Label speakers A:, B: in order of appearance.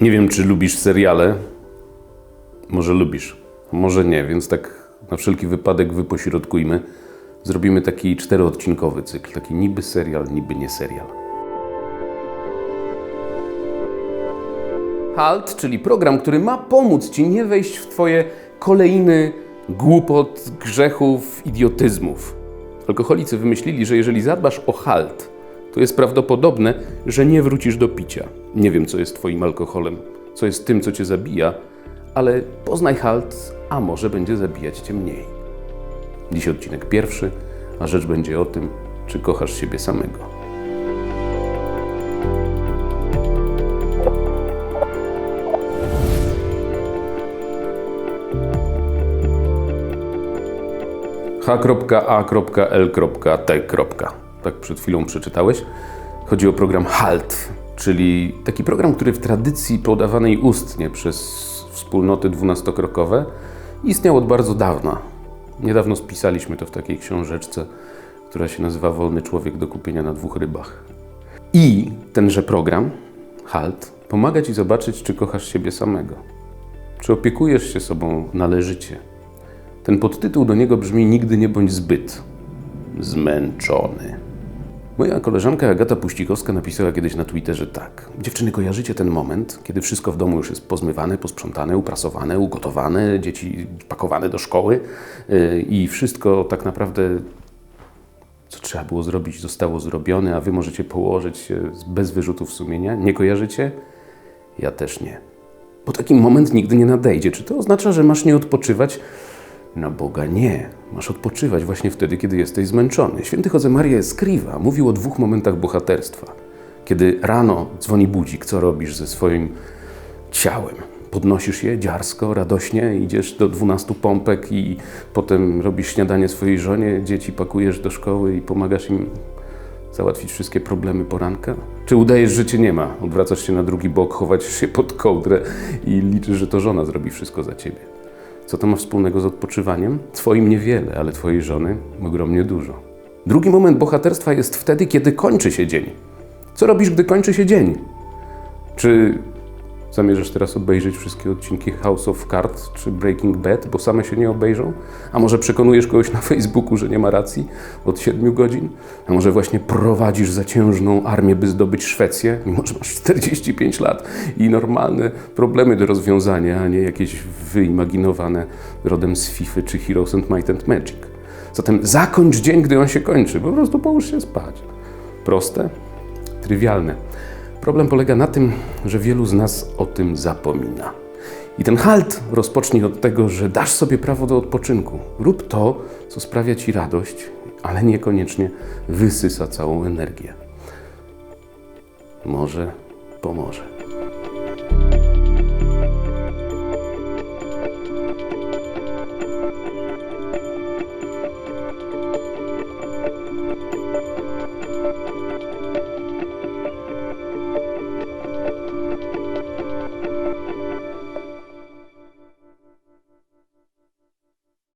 A: Nie wiem, czy lubisz seriale. Może lubisz, może nie, więc tak na wszelki wypadek wypośrodkujmy. Zrobimy taki czteroodcinkowy cykl, taki niby serial, niby nie serial. Halt, czyli program, który ma pomóc Ci nie wejść w Twoje kolejny głupot, grzechów, idiotyzmów. Alkoholicy wymyślili, że jeżeli zadbasz o halt, to jest prawdopodobne, że nie wrócisz do picia. Nie wiem, co jest Twoim alkoholem, co jest tym, co Cię zabija, ale poznaj halt, a może będzie zabijać Cię mniej. Dziś odcinek pierwszy, a rzecz będzie o tym, czy kochasz siebie samego. H.A.L.T. Tak przed chwilą przeczytałeś. Chodzi o program HALT, czyli taki program, który w tradycji podawanej ustnie przez wspólnoty dwunastokrokowe istniał od bardzo dawna. Niedawno spisaliśmy to w takiej książeczce, która się nazywa Wolny człowiek do kupienia na dwóch rybach. I tenże program, HALT, pomaga Ci zobaczyć, czy kochasz siebie samego. Czy opiekujesz się sobą należycie. Ten podtytuł do niego brzmi Nigdy nie bądź zbyt zmęczony. Moja koleżanka Agata Puścikowska napisała kiedyś na Twitterze tak. Dziewczyny, kojarzycie ten moment, kiedy wszystko w domu już jest pozmywane, posprzątane, uprasowane, ugotowane, dzieci pakowane do szkoły yy, i wszystko tak naprawdę, co trzeba było zrobić, zostało zrobione, a wy możecie położyć się bez wyrzutów sumienia? Nie kojarzycie? Ja też nie. Bo taki moment nigdy nie nadejdzie. Czy to oznacza, że masz nie odpoczywać? Na Boga nie. Masz odpoczywać właśnie wtedy, kiedy jesteś zmęczony. Święty Josemaria Escriva mówił o dwóch momentach bohaterstwa. Kiedy rano dzwoni budzik, co robisz ze swoim ciałem? Podnosisz je dziarsko, radośnie, idziesz do 12 pompek i potem robisz śniadanie swojej żonie, dzieci pakujesz do szkoły i pomagasz im załatwić wszystkie problemy poranka? Czy udajesz, że cię nie ma? Odwracasz się na drugi bok, chowasz się pod kołdrę i liczysz, że to żona zrobi wszystko za ciebie. Co to ma wspólnego z odpoczywaniem? Twoim niewiele, ale twojej żony ogromnie dużo. Drugi moment bohaterstwa jest wtedy, kiedy kończy się dzień. Co robisz, gdy kończy się dzień? Czy zamierzasz teraz obejrzeć wszystkie odcinki House of Cards czy Breaking Bad, bo same się nie obejrzą? A może przekonujesz kogoś na Facebooku, że nie ma racji od 7 godzin? A może właśnie prowadzisz zaciężną armię, by zdobyć Szwecję, mimo że masz 45 lat i normalne problemy do rozwiązania, a nie jakieś wyimaginowane rodem z FIFA czy Heroes and Might and Magic. Zatem zakończ dzień, gdy on się kończy, po prostu połóż się spać. Proste, trywialne. Problem polega na tym, że wielu z nas o tym zapomina. I ten halt rozpocznij od tego, że dasz sobie prawo do odpoczynku. Rób to, co sprawia ci radość, ale niekoniecznie wysysa całą energię. Może pomoże.